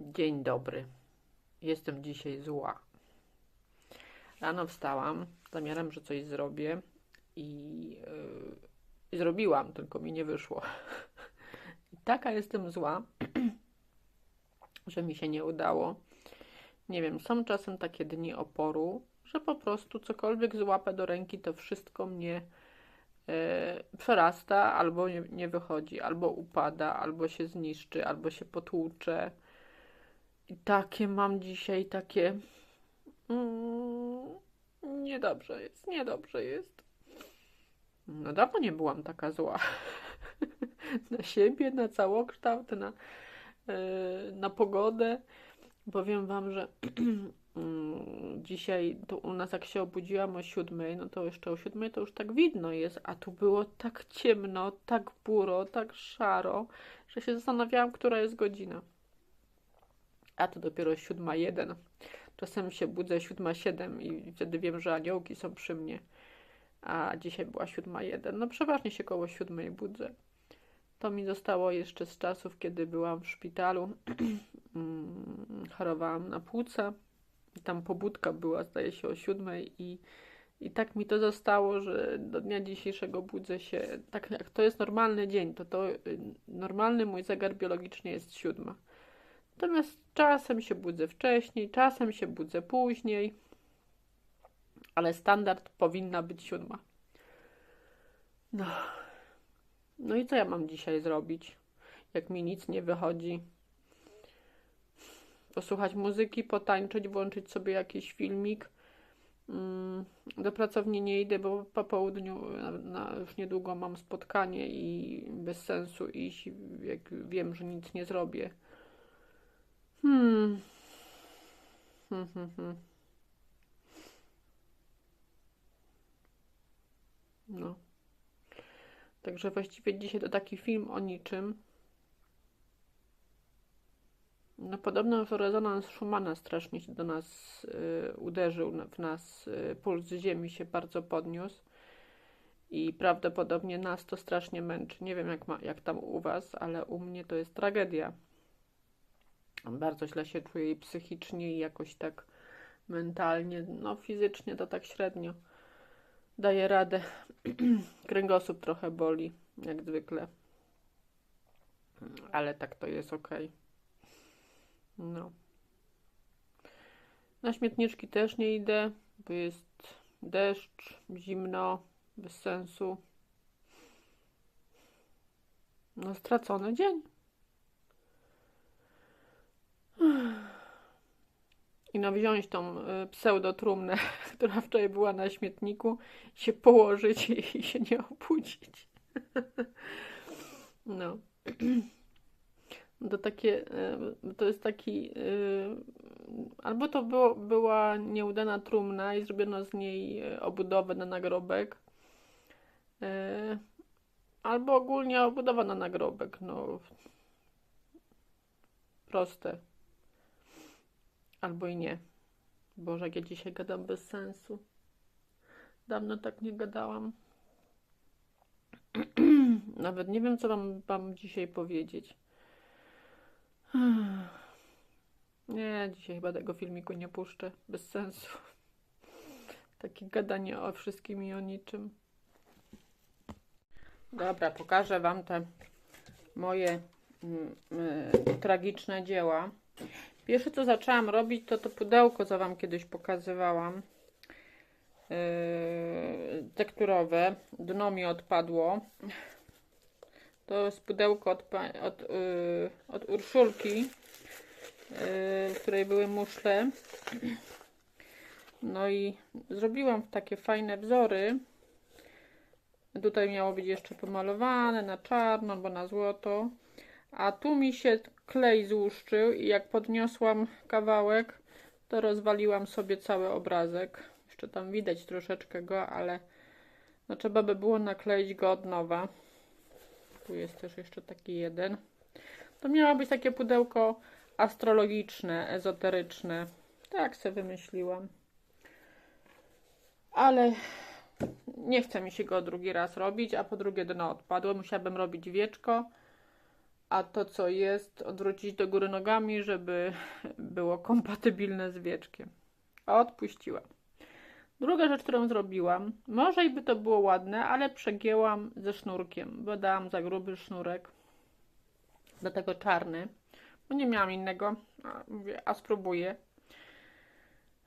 Dzień dobry. Jestem dzisiaj zła. Rano wstałam zamiarem, że coś zrobię i yy, zrobiłam, tylko mi nie wyszło. I taka jestem zła, że mi się nie udało. Nie wiem, są czasem takie dni oporu, że po prostu cokolwiek złapę do ręki, to wszystko mnie e, przerasta, albo nie, nie wychodzi, albo upada, albo się zniszczy, albo się potłucze. I takie mam dzisiaj, takie. Mm, niedobrze jest, niedobrze jest. No dawno nie byłam taka zła. na siebie, na całokształt, na, yy, na pogodę. Powiem wam, że mm, dzisiaj to u nas jak się obudziłam o siódmej, no to jeszcze o siódmej to już tak widno jest, a tu było tak ciemno, tak buro, tak szaro, że się zastanawiałam, która jest godzina. A to dopiero siódma jeden. Czasem się budzę siódma siedem i wtedy wiem, że aniołki są przy mnie. A dzisiaj była siódma jeden. No przeważnie się koło siódmej budzę. To mi zostało jeszcze z czasów, kiedy byłam w szpitalu. Mm, chorowałam na płuca. Tam pobudka była, zdaje się, o siódmej i, i tak mi to zostało, że do dnia dzisiejszego budzę się, tak jak to jest normalny dzień, to to y, normalny mój zegar biologiczny jest siódma. Natomiast czasem się budzę wcześniej, czasem się budzę później, ale standard powinna być siódma. No. No i co ja mam dzisiaj zrobić? Jak mi nic nie wychodzi? Posłuchać muzyki, potańczyć, włączyć sobie jakiś filmik. Mm, do pracowni nie idę, bo po południu na, na, już niedługo mam spotkanie i bez sensu iść, jak wiem, że nic nie zrobię. Hmm. Hmm, hmm, hmm. No. Także właściwie dzisiaj to taki film o niczym. No podobno rezonans Schumana strasznie się do nas y, uderzył, w nas y, puls ziemi się bardzo podniósł i prawdopodobnie nas to strasznie męczy. Nie wiem jak, ma, jak tam u Was, ale u mnie to jest tragedia. Bardzo źle się czuję i psychicznie, i jakoś tak mentalnie, no fizycznie to tak średnio daję radę. Kręgosłup trochę boli, jak zwykle. Ale tak to jest ok. No. Na śmietniczki też nie idę, bo jest deszcz, zimno, bez sensu. No, stracony dzień. I no wziąć tą y, pseudotrumnę, która wczoraj była na śmietniku, się położyć i się nie obudzić. No. To takie, y, to jest taki, y, albo to było, była nieudana trumna i zrobiono z niej obudowę na nagrobek, albo ogólnie obudowa na nagrobek, no. Proste. Albo i nie. Boże, jak ja dzisiaj gadam bez sensu. Dawno tak nie gadałam. Nawet nie wiem, co wam, wam dzisiaj powiedzieć. Nie, dzisiaj chyba tego filmiku nie puszczę. Bez sensu. Takie gadanie o wszystkim i o niczym. Dobra, pokażę wam te moje mm, y, tragiczne dzieła. Pierwsze co zaczęłam robić to to pudełko, co Wam kiedyś pokazywałam. Yy, tekturowe. Dno mi odpadło. To jest pudełko od, od, yy, od Urszulki, yy, w której były muszle. No i zrobiłam takie fajne wzory. Tutaj miało być jeszcze pomalowane na czarno albo na złoto. A tu mi się klej złuszczył i jak podniosłam kawałek, to rozwaliłam sobie cały obrazek. Jeszcze tam widać troszeczkę go, ale no trzeba by było nakleić go od nowa. Tu jest też jeszcze taki jeden. To miało być takie pudełko astrologiczne, ezoteryczne. Tak sobie wymyśliłam. Ale nie chce mi się go drugi raz robić, a po drugie dno odpadło. Musiałabym robić wieczko a to co jest odwrócić do góry nogami, żeby było kompatybilne z wieczkiem. A odpuściłam. Druga rzecz, którą zrobiłam, może i by to było ładne, ale przegięłam ze sznurkiem, bo dałam za gruby sznurek, do tego czarny, bo nie miałam innego, a, mówię, a spróbuję.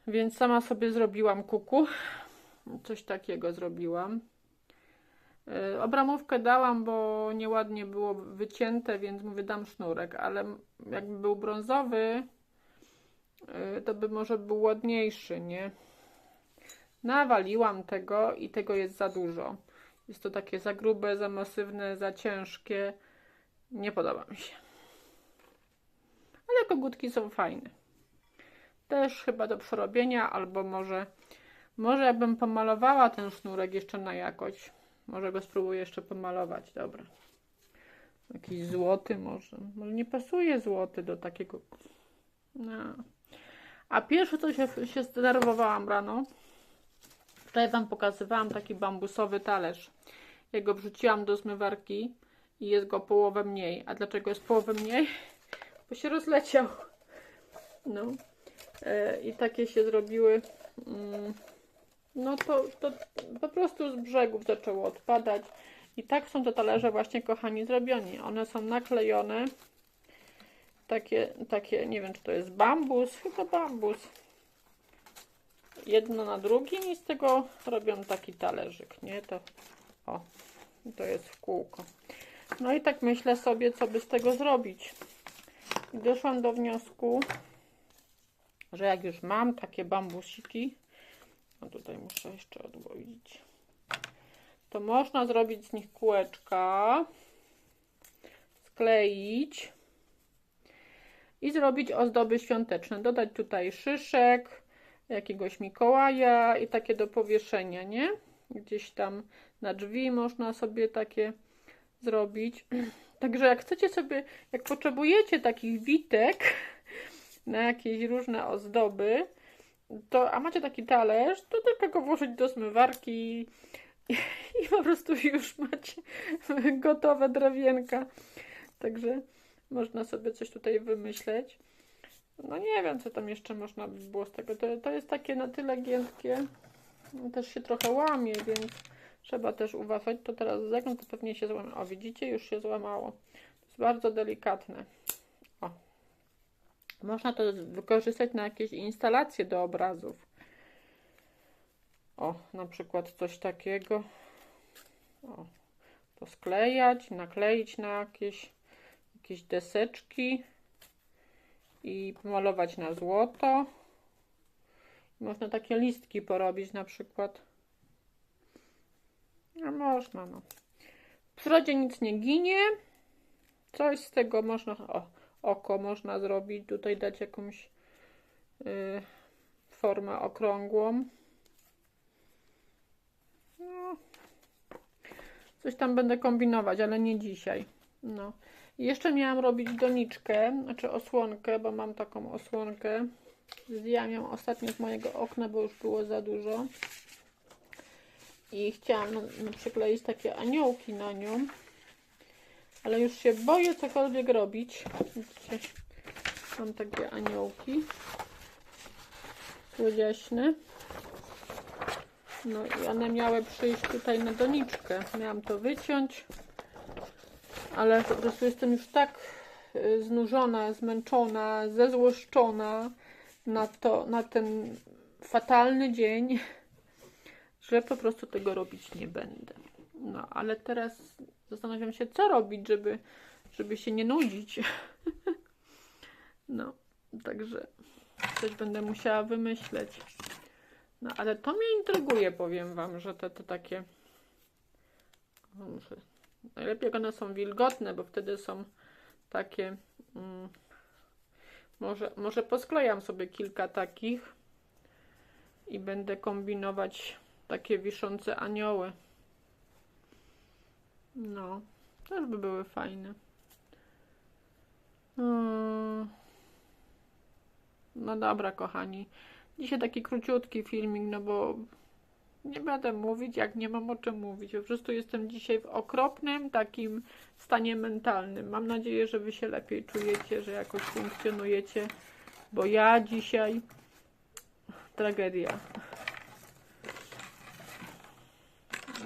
Więc sama sobie zrobiłam kuku, coś takiego zrobiłam. Yy, obramówkę dałam, bo nieładnie było wycięte, więc mówię, dam sznurek, ale jakby był brązowy, yy, to by może był ładniejszy, nie? Nawaliłam tego i tego jest za dużo. Jest to takie za grube, za masywne, za ciężkie. Nie podoba mi się. Ale kogutki są fajne. Też chyba do przerobienia, albo może, może jakbym pomalowała ten sznurek jeszcze na jakość. Może go spróbuję jeszcze pomalować. Dobra. Jakiś złoty może. Może nie pasuje złoty do takiego. No. A pierwsze co się, się zdenerwowałam rano, Wczoraj Wam pokazywałam taki bambusowy talerz. Ja go wrzuciłam do zmywarki i jest go połowę mniej. A dlaczego jest połowę mniej? Bo się rozleciał. No. E, I takie się zrobiły. Mm, no to, to po prostu z brzegów zaczęło odpadać. I tak są te talerze właśnie, kochani, zrobioni. One są naklejone. Takie, takie, nie wiem, czy to jest bambus. Chyba bambus jedno na drugim i z tego robią taki talerzyk, nie? To, o, to jest w kółko. No i tak myślę sobie, co by z tego zrobić. I doszłam do wniosku, że jak już mam takie bambusiki, a tutaj muszę jeszcze odłoić, to można zrobić z nich kółeczka, skleić i zrobić ozdoby świąteczne. Dodać tutaj szyszek, jakiegoś Mikołaja i takie do powieszenia, nie? Gdzieś tam na drzwi można sobie takie zrobić. Także jak chcecie sobie, jak potrzebujecie takich witek na jakieś różne ozdoby, to, a macie taki talerz, to tylko go włożyć do zmywarki i, po prostu już macie gotowe drewienka. Także można sobie coś tutaj wymyśleć. No nie wiem, co tam jeszcze można by było z tego. To, to jest takie na tyle giętkie. Też się trochę łamie, więc trzeba też uważać. To teraz zegnę, to pewnie się złamie. O, widzicie? Już się złamało. To jest bardzo delikatne. Można to wykorzystać na jakieś instalacje do obrazów. O, na przykład coś takiego. O, to sklejać, nakleić na jakieś, jakieś deseczki i pomalować na złoto. Można takie listki porobić na przykład. No można, no. W przyrodzie nic nie ginie. Coś z tego można, o, oko można zrobić, tutaj dać jakąś y, formę okrągłą. No. Coś tam będę kombinować, ale nie dzisiaj. No. Jeszcze miałam robić doniczkę, znaczy osłonkę, bo mam taką osłonkę. Zdjęłam ją ostatnio z mojego okna, bo już było za dużo. I chciałam przykleić takie aniołki na nią. Ale już się boję cokolwiek robić. Widzicie, mam takie aniołki. Słodziaśne. No i one miały przyjść tutaj na doniczkę. Miałam to wyciąć ale po prostu jestem już tak y, znużona, zmęczona, zezłoszczona na, to, na ten fatalny dzień, że po prostu tego robić nie będę. No, ale teraz zastanawiam się, co robić, żeby, żeby się nie nudzić. No, także coś będę musiała wymyśleć. No, ale to mnie intryguje, powiem Wam, że te, te takie... Muszę Najlepiej jak one są wilgotne, bo wtedy są takie. Mm, może, może posklejam sobie kilka takich i będę kombinować takie wiszące anioły. No, też by były fajne. Hmm. No dobra, kochani. Dzisiaj taki króciutki filmik, no bo nie będę mówić, jak nie mam o czym mówić. Po prostu jestem dzisiaj w okropnym takim stanie mentalnym. Mam nadzieję, że wy się lepiej czujecie, że jakoś funkcjonujecie, bo ja dzisiaj tragedia.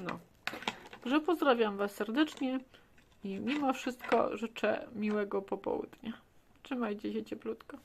No. Że pozdrawiam was serdecznie i mimo wszystko życzę miłego popołudnia. Trzymajcie się cieplutko.